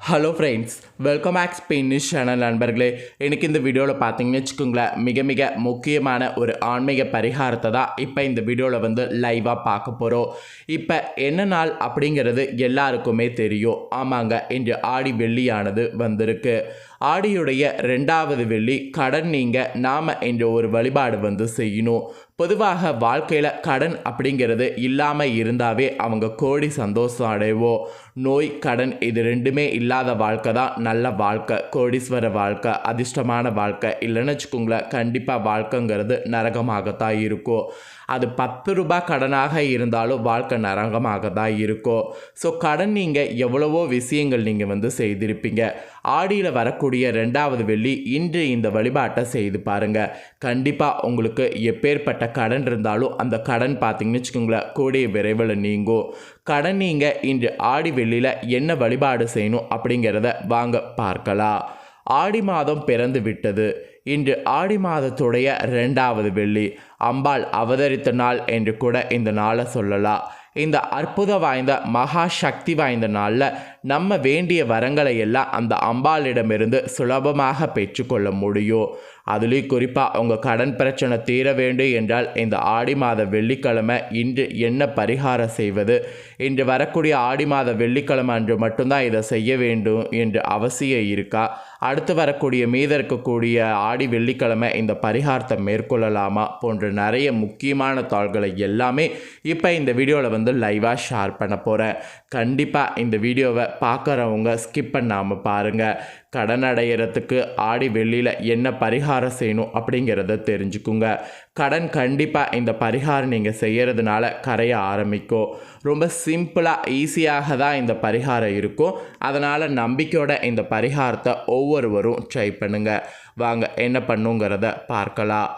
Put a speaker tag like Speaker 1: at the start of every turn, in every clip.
Speaker 1: Hello friends welcome back Spanish channel நண்பர்களே. எனக்கு இந்த வீடியோவில் பார்த்தீங்கன்னு வச்சுக்கோங்களேன் மிக மிக முக்கியமான ஒரு ஆன்மீக பரிகாரத்தை தான் இப்போ இந்த வீடியோவில் வந்து லைவாக பார்க்க போகிறோம் இப்போ என்ன நாள் அப்படிங்கிறது எல்லாருக்குமே தெரியும். ஆமாங்க இன்று ஆடி வெள்ளியானது வந்திருக்கு. ஆடியுடைய ரெண்டாவது வெள்ளி கடன் நீங்கள் நாம் என்ற ஒரு வழிபாடு வந்து செய்யணும். பொதுவாக வாழ்க்கையில் கடன் அப்படிங்கிறது இல்லாமல் இருந்தாவே அவங்க கோடி சந்தோஷம் அடைவோம். நோய் கடன் இது ரெண்டுமே இல்லாத வாழ்க்கை தான். நல்ல வாழ்க்கை கோடீஸ்வர வாழ்க்கை அதிர்ஷ்டமான வாழ்க்கை. இல்லைன்னு வச்சுக்கோங்களேன் கண்டிப்பாக வாழ்க்கைங்கிறது நரகமாகத்தான் இருக்கும். அது பத்து ரூபாய் கடனாக இருந்தாலும் வாழ்க்கை நரகமாக தான் இருக்கும். ஸோ கடன் நீங்கள் எவ்வளவோ விஷயங்கள் நீங்கள் வந்து செய்திருப்பீங்க. ஆடியில் வரக்கூடிய ரெண்டாவது வெள்ளி இன்று இந்த வழிபாட்டை செய்து பாருங்கள் கண்டிப்பாக உங்களுக்கு எப்பேற்பட்ட கடன் இருந்தாலும் அந்த கடன் பார்த்தீங்கன்னு வச்சுக்கோங்களேன் கூடிய விரைவில் நீங்கும். கடன் நீங்கள் இன்று ஆடி வெள்ளியில் என்ன வழிபாடு செய்யணும் அப்படிங்கிறத வாங்க பார்க்கலாம். ஆடி மாதம் பிறந்து விட்டது. இன்று ஆடி மாதத்துடைய ரெண்டாவது வெள்ளி. அம்பாள் அவதரித்த நாள் என்று கூட இந்த நாளை சொல்லலாம். இந்த அற்புத வாய்ந்த மகா சக்தி வாய்ந்த நாளில் நம்ம வேண்டிய வரங்களை எல்லாம் அந்த அம்பாளிடமிருந்து சுலபமாக பெற்றுக்கொள்ள முடியும் அதுலேயும் குறிப்பாக உங்கள் கடன் பிரச்சனை தீர வேண்டும் என்றால் இந்த ஆடி மாத வெள்ளிக்கிழமை இன்று என்ன பரிகாரம் செய்வது? இன்று வரக்கூடிய ஆடி மாத வெள்ளிக்கிழமை அன்று மட்டும்தான் இதை செய்ய வேண்டும் என்று அவசியம் இருக்கா? அடுத்து வரக்கூடிய மீத இருக்கக்கூடிய ஆடி வெள்ளிக்கிழமை இந்த பரிகாரத்தை மேற்கொள்ளலாமா? போன்ற நிறைய முக்கியமான தாள்களை எல்லாமே இப்போ இந்த வீடியோவில் வந்து லைவாக ஷேர் பண்ண போகிறேன் கண்டிப்பாக இந்த வீடியோவை பார்க்குறவங்க ஸ்கிப் பண்ணாமல் பாருங்கள் கடன் அடையிறதுக்கு ஆடி வெள்ளியில் என்ன பரிகாரம் செய்யணும் அப்படிங்கிறத தெரிஞ்சுக்குங்க. கடன் கண்டிப்பாக இந்த பரிகாரம் நீங்கள் செய்கிறதுனால கரைய ஆரம்பிக்கும். ரொம்ப சிம்பிளாக ஈஸியாக தான் இந்த பரிகாரம் இருக்கும். அதனால் நம்பிக்கையோட இந்த பரிகாரத்தை ஒவ்வொருவரும் ட்ரை பண்ணுங்கள் வாங்க என்ன பண்ணுங்கிறத பார்க்கலாம்.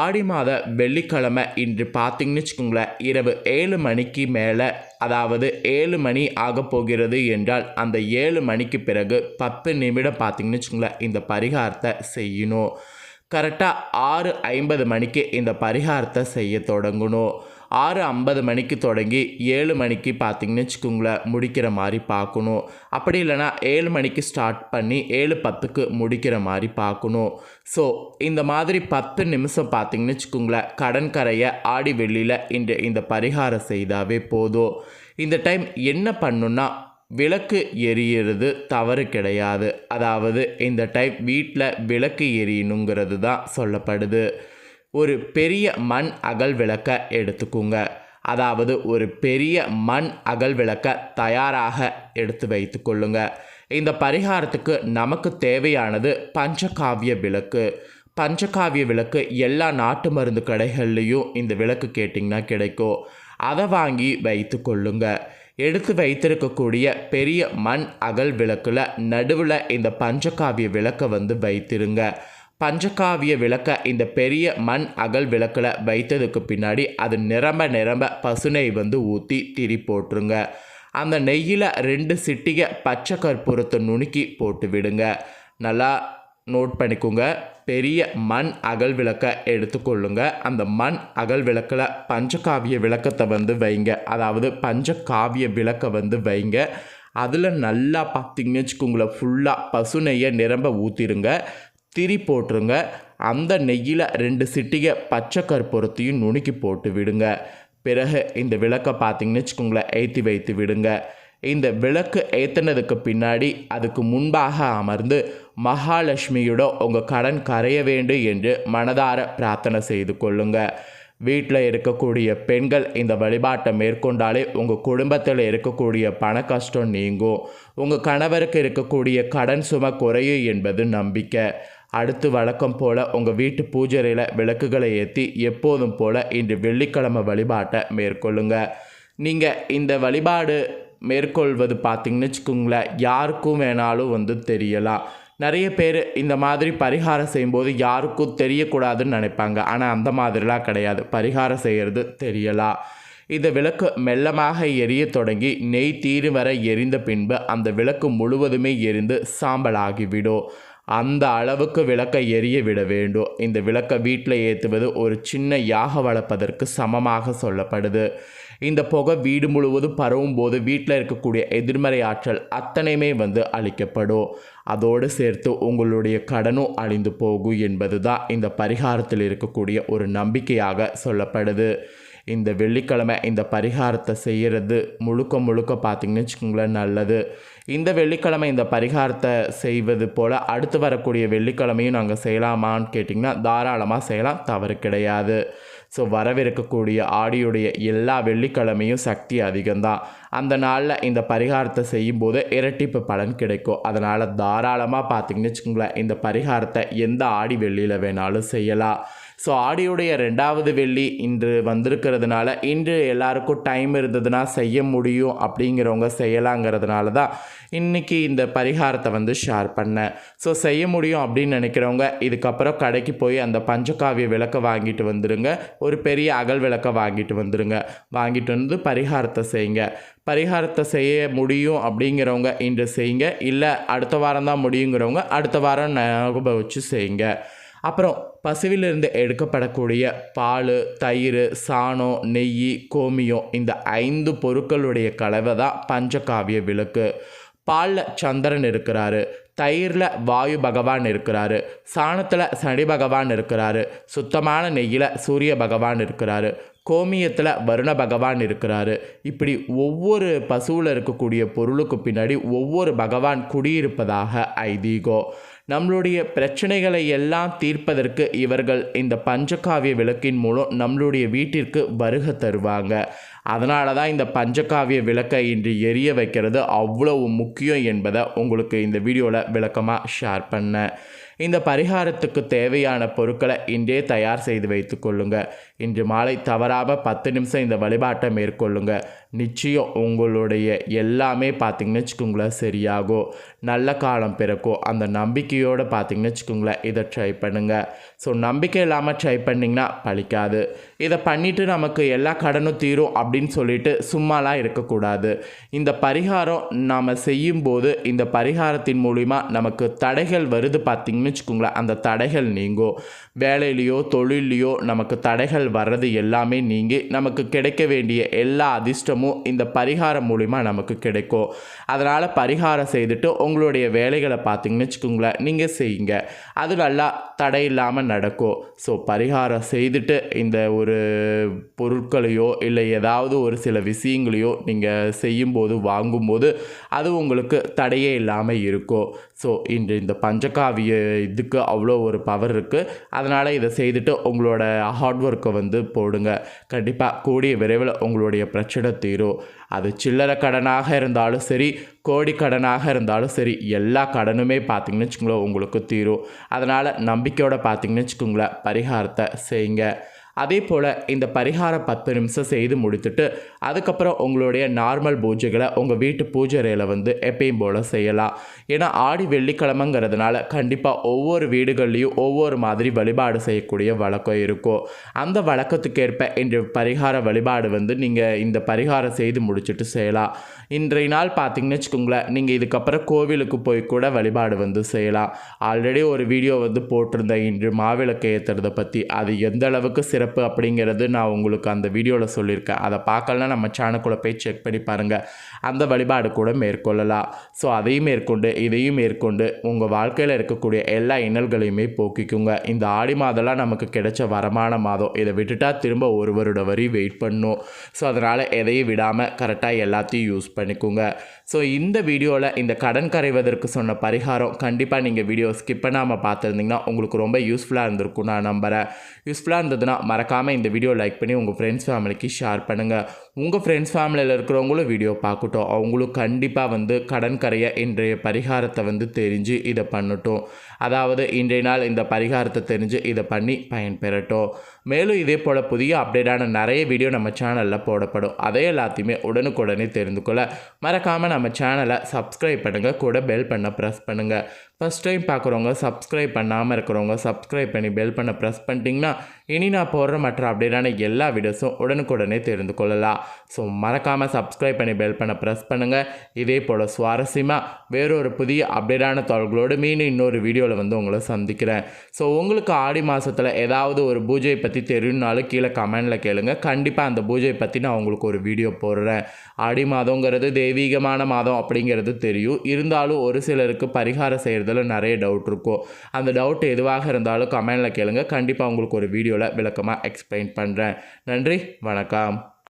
Speaker 1: ஆடி மாத வெள்ளிக்கிழமை இன்று பார்த்திங்கன்னு வச்சுக்கோங்களேன் இரவு ஏழு மணிக்கு மேலே அதாவது ஏழு மணி ஆக போகிறது என்றால் அந்த ஏழு மணிக்கு பிறகு பத்து நிமிடம் பார்த்தீங்கன்னு வச்சுக்கோங்களேன் இந்த பரிகாரத்தை செய்யணும். கரெக்டாக ஆறு ஐம்பது மணிக்கு இந்த பரிகாரத்தை செய்ய தொடங்கணும். ஆறு ஐம்பது மணிக்கு தொடங்கி ஏழு மணிக்கு பார்த்தீங்கன்னு வச்சுக்கோங்களேன் முடிக்கிற மாதிரி பார்க்கணும். அப்படி இல்லைனா ஏழு மணிக்கு ஸ்டார்ட் பண்ணி ஏழு பத்துக்கு முடிக்கிற மாதிரி பார்க்கணும். ஸோ இந்த மாதிரி பத்து நிமிஷம் பார்த்தீங்கன்னு வச்சுக்கோங்களேன் கடன் கரையை ஆடி வெள்ளியில் இந்த இந்த பரிகாரம் செய்தாவே போதும். இந்த டைம் என்ன பண்ணுன்னா விளக்கு எரியிறது தவறு கிடையாது. அதாவது இந்த டைம் வீட்டில் விளக்கு எரியணுங்கிறது தான் சொல்லப்படுது. ஒரு பெரிய மண் அகல் விளக்க எடுத்துக்கோங்க. அதாவது ஒரு பெரிய மண் அகல் விளக்க தயாராக எடுத்து வைத்து கொள்ளுங்க. இந்த பரிகாரத்துக்கு நமக்கு தேவையானது பஞ்சகாவிய விளக்கு. பஞ்சகாவிய விளக்கு எல்லா நாட்டு மருந்து கடைகள்லேயும் இந்த விளக்கு கேட்டிங்கன்னா கிடைக்கும். அதை வாங்கி வைத்து கொள்ளுங்க. எடுத்து வைத்திருக்கக்கூடிய பெரிய மண் அகல் விளக்கில் நடுவில் இந்த பஞ்சகாவிய விளக்கை வந்து வைத்திருங்க. பஞ்சகாவிய விளக்க இந்த பெரிய மண் அகல் விளக்கில் வைத்ததுக்கு பின்னாடி அது நிரம்ப நிரம்ப பசுனை வந்து ஊற்றி திரி போட்டுருங்க. அந்த நெய்யில் ரெண்டு சிட்டிகை பச்சை கற்பூரத்தை நுணுக்கி போட்டு விடுங்க. நல்லா நோட் பண்ணிக்கோங்க. பெரிய மண் அகல் விளக்கை எடுத்துக்கொள்ளுங்க. அந்த மண் அகல் விளக்கில் பஞ்சகாவிய விளக்கத்தை வந்து வைங்க. அதாவது பஞ்சகாவிய விளக்கை வந்து வைங்க. அதில் நல்லா பார்த்திங்கன்னு வச்சுக்கோங்களேன் ஃபுல்லாக பசுநெய்யை நிரம்ப ஊற்றிடுங்க திரி போட்டுருங்க. அந்த நெய்யில் ரெண்டு சிட்டிகை பச்சை கற்பூரத்தையும் நுணுக்கி போட்டு விடுங்க. பிறகு இந்த விளக்கை பார்த்தீங்கன்னு வச்சுக்கோங்களேன் ஏற்றி வைத்து விடுங்க. இந்த விளக்கு ஏற்றினதுக்கு பின்னாடி அதுக்கு முன்பாக அமர்ந்து மகாலட்சுமியோட உங்கள் கடன் கரைய வேண்டும் என்று மனதார பிரார்த்தனை செய்து கொள்ளுங்க. வீட்டில் இருக்கக்கூடிய பெண்கள் இந்த வழிபாட்டை மேற்கொண்டாலே உங்கள் குடும்பத்தில் இருக்கக்கூடிய பண கஷ்டம் நீங்கும். உங்கள் கணவருக்கு இருக்கக்கூடிய கடன் சுமை குறையும் என்பது நம்பிக்கை. அடுத்து வழக்கம் போல் உங்கள் வீட்டு பூஜரையில் விளக்குகளை ஏற்றி எப்போதும் போல் இன்று வெள்ளிக்கிழமை வழிபாட்டை மேற்கொள்ளுங்க. நீங்கள் இந்த வழிபாடு மேற்கொள்வது பார்த்திங்கன்னு வச்சுக்கோங்களேன் யாருக்கும் வேணாலும் வந்து தெரியலாம். நிறைய பேர் இந்த மாதிரி பரிகாரம் செய்யும்போது யாருக்கும் தெரியக்கூடாதுன்னு நினைப்பாங்க. ஆனால் அந்த மாதிரிலாம் கிடையாது. பரிகாரம் செய்கிறது தெரியலாம். இந்த விளக்கு மெல்லமாக எரிய தொடங்கி நெய் தீரு வரை எரிந்த பின்பு அந்த விளக்கு முழுவதுமே எரிந்து சாம்பலாகிவிடும் அந்த அளவுக்கு விளக்கை எரிய விட வேண்டும். இந்த விளக்கை வீட்டில் ஏற்றுவது ஒரு சின்ன யாக வளர்ப்பதற்கு சமமாக சொல்லப்படுது. இந்த புகை வீடு முழுவதும் பரவும் போது வீட்டில் இருக்கக்கூடிய எதிர்மறை ஆற்றல் அத்தனையுமே வந்து அழிக்கப்படும். அதோடு சேர்த்து உங்களுடைய கடனும் அழிந்து போகும் என்பது தான் இந்த பரிகாரத்தில் இருக்கக்கூடிய ஒரு நம்பிக்கையாக சொல்லப்படுது. இந்த வெள்ளிக்கிழமை இந்த பரிகாரத்தை செய்கிறது முழுக்க முழுக்க பார்த்திங்கன்னு வச்சுக்கோங்களேன் நல்லது. இந்த வெள்ளிக்கிழமை இந்த பரிகாரத்தை செய்வது போல் அடுத்து வரக்கூடிய வெள்ளிக்கிழமையும் நாங்கள் செய்யலாமான்னு கேட்டிங்கன்னா தாராளமாக செய்யலாம் தவறு கிடையாது. ஸோ வரவிருக்கக்கூடிய ஆடியுடைய எல்லா வெள்ளிக்கிழமையும் சக்தி அதிகம்தான். அந்த நாளில் இந்த பரிகாரத்தை செய்யும்போது இரட்டிப்பு பலன் கிடைக்கும். அதனால் தாராளமாக பார்த்திங்கன்னு வச்சுக்கோங்களேன் இந்த பரிகாரத்தை எந்த ஆடி வெள்ளியில் வேணாலும் செய்யலாம். ஸோ ஆடியோடைய ரெண்டாவது வெள்ளி இன்று வந்திருக்கிறதுனால இன்று எல்லாருக்கும் டைம் இருந்ததுன்னா செய்ய முடியும் அப்படிங்கிறவங்க செய்யலாங்கிறதுனால தான் இன்றைக்கி இந்த பரிகாரத்தை வந்து ஷேர் பண்ணேன். ஸோ செய்ய முடியும் அப்படின்னு நினைக்கிறவங்க இதுக்கப்புறம் கடைக்கு போய் அந்த பஞ்சகாவிய விளக்கை வாங்கிட்டு வந்துடுங்க ஒரு பெரிய அகல் விளக்கை வாங்கிட்டு வந்துடுங்க வாங்கிட்டு வந்து பரிகாரத்தை செய்யுங்க. பரிகாரத்தை செய்ய முடியும் அப்படிங்கிறவங்க இன்று செய்யுங்க. இல்லை அடுத்த வாரம் தான் முடியுங்கிறவங்க அடுத்த வாரம் ஞாபகம் வச்சு செய்யுங்க. அப்புறம் பசுவிலிருந்து எடுக்கப்படக்கூடிய பால் தயிர் சாணம் நெய் கோமியம் இந்த ஐந்து பொருட்களுடைய கலவை தான் பஞ்சகாவிய விளக்கு. பாலில் சந்திரன் இருக்கிறாரு தயிரில் வாயு பகவான் இருக்கிறாரு சாணத்தில் சனி பகவான் இருக்கிறாரு சுத்தமான நெய்யில் சூரிய பகவான் இருக்கிறாரு கோமியத்தில் வருண பகவான் இருக்கிறாரு. இப்படி ஒவ்வொரு பசுவில் இருக்கக்கூடிய பொருளுக்கு பின்னாடி ஒவ்வொரு பகவான் குடியிருப்பதாக ஐதீகம் நம்மளுடைய பிரச்சனைகளை எல்லாம் தீர்ப்பதற்கு இவர்கள் இந்த பஞ்சகாவிய விளக்கின் மூலம் நம்மளுடைய வீட்டிற்கு வருக தருவாங்க. அதனால தான் இந்த பஞ்சகாவிய விளக்கை இன்று எரிய வைக்கிறது அவ்வளவு முக்கியம் என்பதை உங்களுக்கு இந்த வீடியோவில் விளக்கமாக ஷேர் பண்ணேன். இந்த பரிகாரத்துக்கு தேவையான பொருட்களை இன்றே தயார் செய்து வைத்து கொள்ளுங்க. இன்று மாலை தவறாமல் பத்து நிமிஷம் இந்த வழிபாட்டை மேற்கொள்ளுங்க. நிச்சயம் உங்களுடைய எல்லாமே பார்த்திங்கன்னு வச்சுக்கோங்களேன் சரியாகும். நல்ல காலம் பிறக்கும். அந்த நம்பிக்கையோடு பார்த்திங்கன்னு வச்சுக்கோங்களேன் இதை ட்ரை பண்ணுங்கள் ஸோ நம்பிக்கை இல்லாமல் ட்ரை பண்ணிங்கன்னா பழிக்காது. இதை பண்ணிவிட்டு நமக்கு எல்லா கடனும் தீரும் அப்படின்னு சொல்லிட்டு சும்மாலாம் இருக்கக்கூடாது. இந்த பரிகாரம் நாம் செய்யும்போது இந்த பரிகாரத்தின் மூலிமா நமக்கு தடைகள் வருது பார்த்திங்கன்னு வச்சுக்கோங்களேன் அந்த தடைகள் நீங்கும் வேலையிலையோ தொழிலையோ நமக்கு தடைகள் வர்றது எல்லாமே நீங்கி நமக்கு கிடைக்க வேண்டிய எல்லா அதிர்ஷ்டமும் இந்த பரிகாரம் மூலிமா நமக்கு கிடைக்கும். அதனால் பரிகாரம் செய்துட்டு உங்களுடைய வேலைகளை பார்த்திங்கன்னு வச்சுக்கோங்களேன் நீங்கள் செய்யுங்க. அது நல்லா தடை இல்லாமல் நடக்கும். ஸோ பரிகாரம் செய்துட்டு இந்த ஒரு பொருட்களையோ இல்லை ஏதாவது ஒரு சில விஷயங்களையோ நீங்கள் செய்யும்போது வாங்கும்போது அது உங்களுக்கு தடையே இல்லாமல் இருக்கும். ஸோ இன்று இந்த பஞ்சகாவிய இதுக்கு அவ்வளோ ஒரு பவர் இருக்குது அதனால் இதை செய்துட்டு உங்களோட ஹார்ட் ஒர்க்கை வந்து போடுங்க. கண்டிப்பாக கூடிய விரைவில் உங்களுடைய பிரச்சனை தீரும். அது சில்லறை கடனாக இருந்தாலும் சரி கோடி கடனாக இருந்தாலும் சரி எல்லா கடனுமே பார்த்திங்கன்னு வச்சுக்கோங்களேன் உங்களுக்கு தீரும். அதனால் நம்பிக்கையோடு பார்த்திங்கன்னு வச்சுக்கோங்களேன் பரிகாரத்தை செய்யுங்க. அதே போல் இந்த பரிகாரம் பத்து நிமிஷம் செய்து முடித்துட்டு அதுக்கப்புறம் உங்களுடைய நார்மல் பூஜைகளை உங்கள் வீட்டு பூஜைறையில் வந்து எப்பயும் போல் செய்யலாம். ஏன்னா ஆடி வெள்ளிக்கிழமைங்கிறதுனால கண்டிப்பாக ஒவ்வொரு வீடுகள்லேயும் ஒவ்வொரு மாதிரி வழிபாடு செய்யக்கூடிய வழக்கம் இருக்கும். அந்த வழக்கத்துக்கேற்ப இன்று பரிகார வழிபாடு வந்து நீங்கள் இந்த பரிகாரம் செய்து முடிச்சுட்டு செய்யலாம். இன்றைய நாள் பார்த்தீங்கன்னு வச்சுக்கோங்களேன் நீங்கள் இதுக்கப்புறம் கோவிலுக்கு போய் கூட வழிபாடு வந்து செய்யலாம். ஆல்ரெடி ஒரு வீடியோ வந்து போட்டிருந்தேன் இன்று மாவிளக்கு ஏற்றுறதை பற்றி அது எந்த அளவுக்கு சிறப்பு சிறப்பு அப்படிங்கிறது நான் உங்களுக்கு அந்த வீடியோவில் சொல்லியிருக்கேன். அதை பார்க்கலனா நம்ம சேனலுக்குள்ளே போய் செக் பண்ணி பாருங்கள் அந்த வழிபாடு கூட மேற்கொள்ளலாம். ஸோ அதையும் மேற்கொண்டு இதையும் மேற்கொண்டு உங்கள் வாழ்க்கையில் இருக்கக்கூடிய எல்லா இன்னல்களையுமே போக்கிக்குங்க. இந்த ஆடி மாதம்லாம் நமக்கு கிடைச்ச வரமான மாதம். இதை விட்டுட்டா திரும்ப ஒரு வருட வரி வெயிட் பண்ணும். ஸோ அதனால் எதையும் விடாமல் கரெக்டாக எல்லாத்தையும் யூஸ் பண்ணிக்கோங்க. ஸோ இந்த வீடியோவில் இந்த கடன் கரைவதற்கு சொன்ன பரிகாரம் கண்டிப்பாக நீங்கள் வீடியோ ஸ்கிப் பண்ணாமல் பார்த்துருந்தீங்கன்னா உங்களுக்கு ரொம்ப யூஸ்ஃபுல்லாக இருந்திருக்கும் நான் நம்புகிறேன் யூஸ்ஃபுல்லாக இருந்ததுன்னா மறக்காமல் இந்த வீடியோ லைக் பண்ணி உங்கள் ஃப்ரெண்ட்ஸ் ஃபேமிலிக்கு ஷேர் பண்ணுங்கள் உங்கள் ஃப்ரெண்ட்ஸ் ஃபேமிலியில் இருக்கிறவங்களும் வீடியோ பார்க்கட்டும். அவங்களும் கண்டிப்பாக வந்து கடன் கரைய இன்றைய பரிகாரத்தை வந்து தெரிஞ்சு இதை பண்ணட்டும். அதாவது இன்றைய நாள் இந்த பரிகாரத்தை தெரிஞ்சு இதை பண்ணி பயன்பெறட்டும். மேலும் இதே போல் புதிய அப்டேட்டான நிறைய வீடியோ நம்ம சேனலில் போடப்படும். அதை எல்லாத்தையுமே உடனுக்குடனே தெரிந்து கொள்ள மறக்காமல் நம்ம சேனலை சப்ஸ்கிரைப் பண்ணுங்கள் கூட பெல் பண்ண ப்ரெஸ் பண்ணுங்கள் ஃபஸ்ட் டைம் பார்க்குறவங்க சப்ஸ்கிரைப் பண்ணாமல் இருக்கிறவங்க சப்ஸ்கிரைப் பண்ணி பெல் பண்ண ப்ரெஸ் பண்ணிட்டீங்கன்னா இனி நான் போடுற மற்ற அப்டேட்டான எல்லா வீடியோஸும் உடனுக்குடனே தெரிந்து கொள்ளலாம். ஸோ மறக்காமல் சப்ஸ்கிரைப் பண்ணி பெல் பண்ண ப்ரெஸ் பண்ணுங்கள் இதே போல் சுவாரஸ்யமாக வேறொரு புதிய அப்டேட்டான தொழில்களோடு மீண்டும் இன்னொரு வீடியோவில் வந்து உங்களை சந்திக்கிறேன். ஸோ உங்களுக்கு ஆடி மாதத்தில் ஏதாவது ஒரு பூஜையை பற்றி தெரியும்னாலும் கீழே கமெண்டில் கேளுங்க. கண்டிப்பாக அந்த பூஜையை பற்றி நான் உங்களுக்கு ஒரு வீடியோ போடுறேன். ஆடி மாதங்கிறது தெய்வீகமான மாதம் அப்படிங்கிறது தெரியும். இருந்தாலும் ஒரு சிலருக்கு பரிகாரம் செய்கிறது இதில் நிறைய டவுட் இருக்கும் அந்த டவுட் எதுவாக இருந்தாலும் கமெண்டில் கேளுங்கள் கண்டிப்பாக உங்களுக்கு ஒரு வீடியோவில் விளக்கமாக எக்ஸ்பிளைன் பண்ணுறேன் நன்றி வணக்கம்.